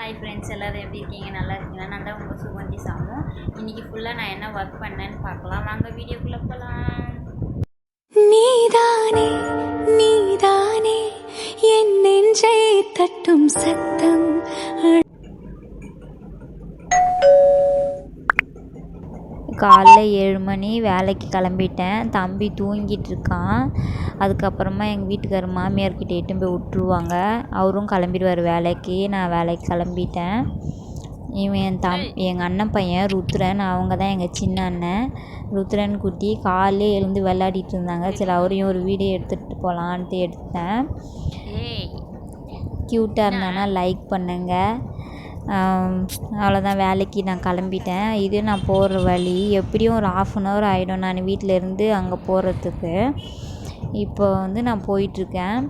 Hi friends எல்லோரும் எப்படி இருக்கீங்க? நல்லா இருக்கீங்களா? நான் தான் உங்கள் சுகந்தி சாமு. இன்றைக்கி ஃபுல்லாக நான் என்ன ஒர்க் பண்ணேன்னு பார்க்கலாம். வாங்க வீடியோக்குள்ளே போகலாம் நீதானே காலைல ஏழு மணி வேலைக்கு கிளம்பிட்டேன். தம்பி தூங்கிட்டு இருக்கான் அதுக்கப்புறமா எங்கள் வீட்டுக்கார மாமியார்கிட்ட எட்டும் போய் விட்ருவாங்க அவரும் கிளம்பிடுவார் வேலைக்கு. நான் வேலைக்கு கிளம்பிட்டேன். இவன் என் தம் எங்கள் அண்ணன் பையன் ருத்ரன். அவங்க தான் எங்கள் சின்ன அண்ணன். ருத்ரன் குட்டி காலையிலே எழுந்து விளையாடிட்டு இருந்தாங்க. சரி அவரையும் ஒரு வீடியோ எடுத்துகிட்டு போகலான்ட்டு எடுத்தேன். க்யூட்டாக இருந்தானா லைக் பண்ணுங்கள் அவ்வளோதான் வேலைக்கு நான் கிளம்பிட்டேன். இது நான் போகிற வழி. எப்படியும் ஒரு ஆஃப் அன் ஹவர் ஆகிடும் நான் வீட்டிலேருந்து அங்கே போகிறதுக்கு இப்போ வந்து நான் போயிட்டுருக்கேன்.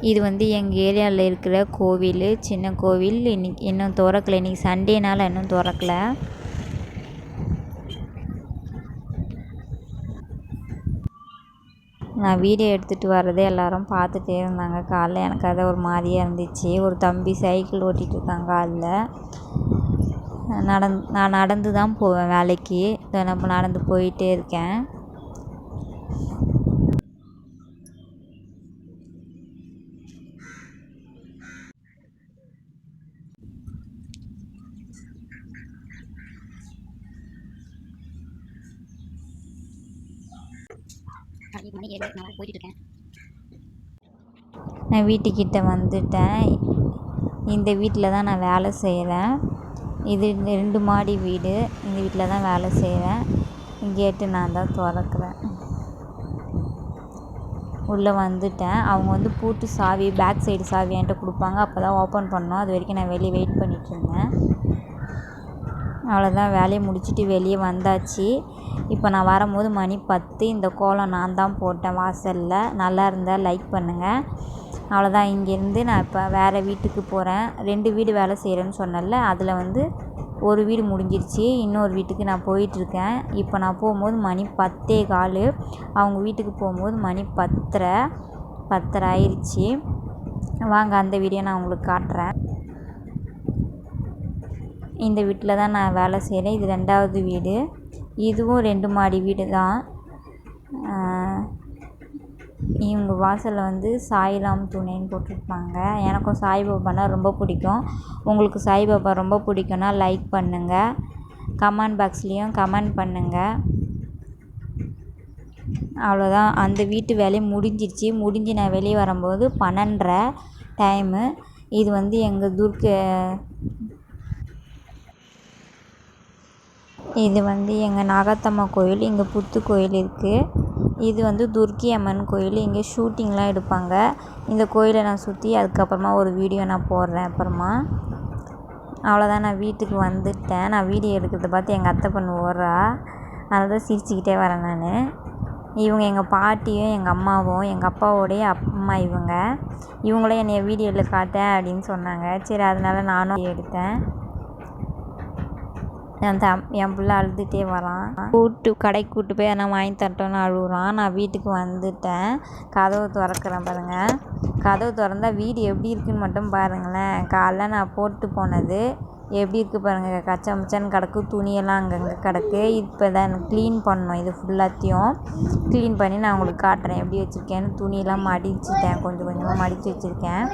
இது வந்து எங்கள் ஏரியாவில் இருக்கிற கோவில் சின்ன கோவில். இன்னைக்கு இன்னும் திறக்கல. இன்றைக்கி சண்டேனால் இன்னும் திறக்கல. நான் வீடியோ எடுத்துகிட்டு வர்றதே எல்லாரும் பார்த்துட்டே இருந்தாங்க. காலைல எனக்கு அதை ஒரு மாதிரியாக இருந்துச்சு. ஒரு தம்பி சைக்கிள் ஓட்டிகிட்டு இருக்காங்க காலில். நடந் நான் நடந்து தான் போவேன் வேலைக்கு. தினமும் நடந்து போயிட்டே இருக்கேன். நான் வீட்டுக்கிட்ட வந்துட்டேன். இந்த வீட்டில் தான் நான் வேலை செய்கிறேன். இது இந்த ரெண்டு மாடி வீடு. இந்த வீட்டில் தான் வேலை செய்கிறேன். கேட்டு நான் தான் திறக்கிறேன். உள்ளே வந்துட்டேன். அவங்க வந்து பூட்டு சாவி பேக் சைடு சாவி என்கிட்ட கொடுப்பாங்க. அப்போ தான் ஓப்பன் பண்ணோம். அது வரைக்கும் நான் வெளியே வெயிட் பண்ணிகிட்ருந்தேன் அவ்வளோதான். வேலையை முடிச்சுட்டு வெளியே வந்தாச்சு. இப்போ நான் வரும்போது மணி பத்து இந்த கோலம் நான் தான் போட்டேன் வாசலில். நல்லா இருந்தால் லைக் பண்ணுங்கள் அவ்வளோதான் இங்கேருந்து நான் இப்போ வேறு வீட்டுக்கு போகிறேன் ரெண்டு வீடு வேலை செய்கிறேன்னு சொன்னேன்ல அதில் வந்து ஒரு வீடு முடிஞ்சிருச்சு. இன்னொரு வீட்டுக்கு நான் போயிட்டுருக்கேன். இப்போ நான் போகும்போது மணி பத்தே கால். அவங்க வீட்டுக்கு போகும்போது மணி பத்தரை பத்தரை ஆயிடுச்சு வாங்க அந்த வீடியோ நான் உங்களுக்கு காட்டுறேன். இந்த வீட்டில் தான் நான் வேலை செய்கிறேன் இது ரெண்டாவது வீடு. இதுவும் ரெண்டு மாடி வீடு தான். இவங்க வாசலில் வந்து சாய்ராம் துணைன்னு போட்டிருப்பாங்க. எனக்கும் சாய்பாபானா ரொம்ப பிடிக்கும். உங்களுக்கு சாய்பாபா ரொம்ப பிடிக்கும்னா லைக் பண்ணுங்கள் கமெண்ட் பாக்ஸ்லேயும் கமெண்ட் பண்ணுங்கள் அவ்வளோதான் அந்த வீட்டு வேலையும் முடிஞ்சிருச்சு. முடிஞ்சு நான் வெளியே வரும்போது பன்னெண்டரை டைமு இது வந்து எங்கள் துர்க்க இது வந்து எங்கள் நாகாத்தம்மா கோயில் இங்கே புத்து கோயில் இருக்குது இது வந்து துர்க்கி அம்மன் கோயில் இங்கே ஷூட்டிங்லாம் எடுப்பாங்க. இந்த கோயிலை நான் சுற்றி அதுக்கப்புறமா ஒரு வீடியோ நான் போடுறேன் அப்புறமா. அவ்வளோதான் நான் வீட்டுக்கு வந்துட்டேன். நான் வீடியோ எடுக்கிறத பார்த்து எங்கள் அத்தை பொண்ணு ஓடுறா. அதை தான் சிரிச்சுக்கிட்டே வரேன் நான். இவங்க எங்கள் பாட்டியும் எங்கள் அம்மாவும் எங்கள் அப்பாவோடைய அம்மா இவங்க. இவங்களும் என்னைய வீடியோவில் காட்டேன் அப்படின்னு சொன்னாங்க. சரி அதனால நானும் எடுத்தேன். என் தம் என் பிள்ளை அழுதுகிட்டே வரான். கூட்டு கடைக்கு கூட்டு போய் எதனா வாங்கி தரட்டோன்னு அழுகுறான் நான் வீட்டுக்கு வந்துட்டேன். கதவை திறக்கிறேன் பாருங்கள் கதவு திறந்தா வீடு எப்படி இருக்குன்னு மட்டும் பாருங்களேன். காலைல நான் போட்டு போனது எப்படி இருக்குது பாருங்கள் கச்சா மச்சான்னு கிடக்கு துணியெல்லாம் அங்கங்கே கிடக்கு. இப்போ தான் க்ளீன் பண்ணணும். இது ஃபுல்லாத்தையும் க்ளீன் பண்ணி நான் உங்களுக்கு காட்டுறேன். எப்படி வச்சுருக்கேன்னு துணியெல்லாம் மடிச்சிட்டேன். கொஞ்சம் கொஞ்சமாக மடித்து வச்சுருக்கேன்.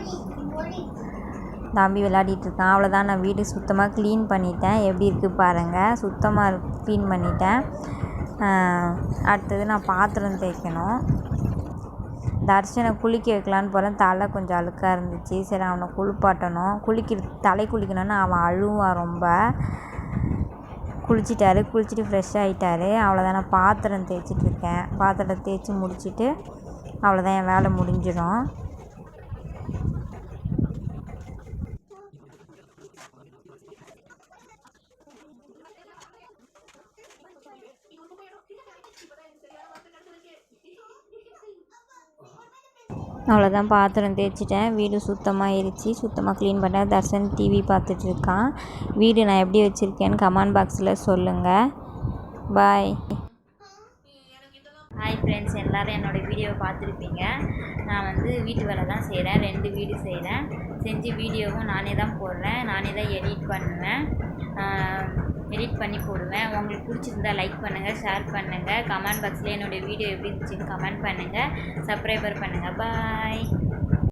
தம்பி விளையாடிட்டு இருக்கான் அவ்வளோதான் நான் வீடு சுத்தமாக க்ளீன் பண்ணிட்டேன். எப்படி இருக்குது பாருங்கள் சுத்தமாக க்ளீன் பண்ணிட்டேன். அடுத்தது நான் பாத்திரம் தேய்க்கணும். தர்ஷனை குளிக்க வைக்கலான்னு போகிறேன் தலை கொஞ்சம் அழுக்காக இருந்துச்சு. சரி அவனை குளிப்பாட்டணும். குளிக்கிற தலை குளிக்கணும்னு அவன் அழுவான் ரொம்ப. குளிச்சிட்டாரு. குளிச்சுட்டு ஃப்ரெஷ் ஆகிட்டாரு அவ்வளோதான் நான் பாத்திரம் தேய்ச்சிட்ருக்கேன் பாத்திரம் தேய்ச்சி முடிச்சுட்டு அவ்வளோதான் என் வேலை முடிஞ்சிடும். அவ்வளோதான் பாத்திரம் தேய்ச்சிட்டேன். வீடு சுத்தமாகிருச்சு சுத்தமாக க்ளீன் பண்ணேன் தர்ஷன் டிவி பார்த்துட்ருக்கான் வீடு நான் எப்படி வச்சுருக்கேன்னு கமெண்ட் பாக்ஸில் சொல்லுங்கள் பாய் ஹாய் ஃப்ரெண்ட்ஸ் எல்லோரும் என்னோடய வீடியோவை பார்த்துருப்பீங்க. நான் வந்து வீட்டு வேலை தான் செய்கிறேன் ரெண்டு வீடு செய்கிறேன் செஞ்சு வீடியோவும் நானே தான் போடுறேன். நானே தான் எடிட் பண்ணுவேன். எடிட் பண்ணி போடுவேன். உங்களுக்கு பிடிச்சிருந்தா லைக் பண்ணுங்கள் ஷேர் பண்ணுங்கள் கமெண்ட் பாக்ஸில் என்னுடைய வீடியோ எப்படி இருந்துச்சுன்னு கமெண்ட் பண்ணுங்கள் சப்ஸ்கிரைபர் பண்ணுங்கள் பாய்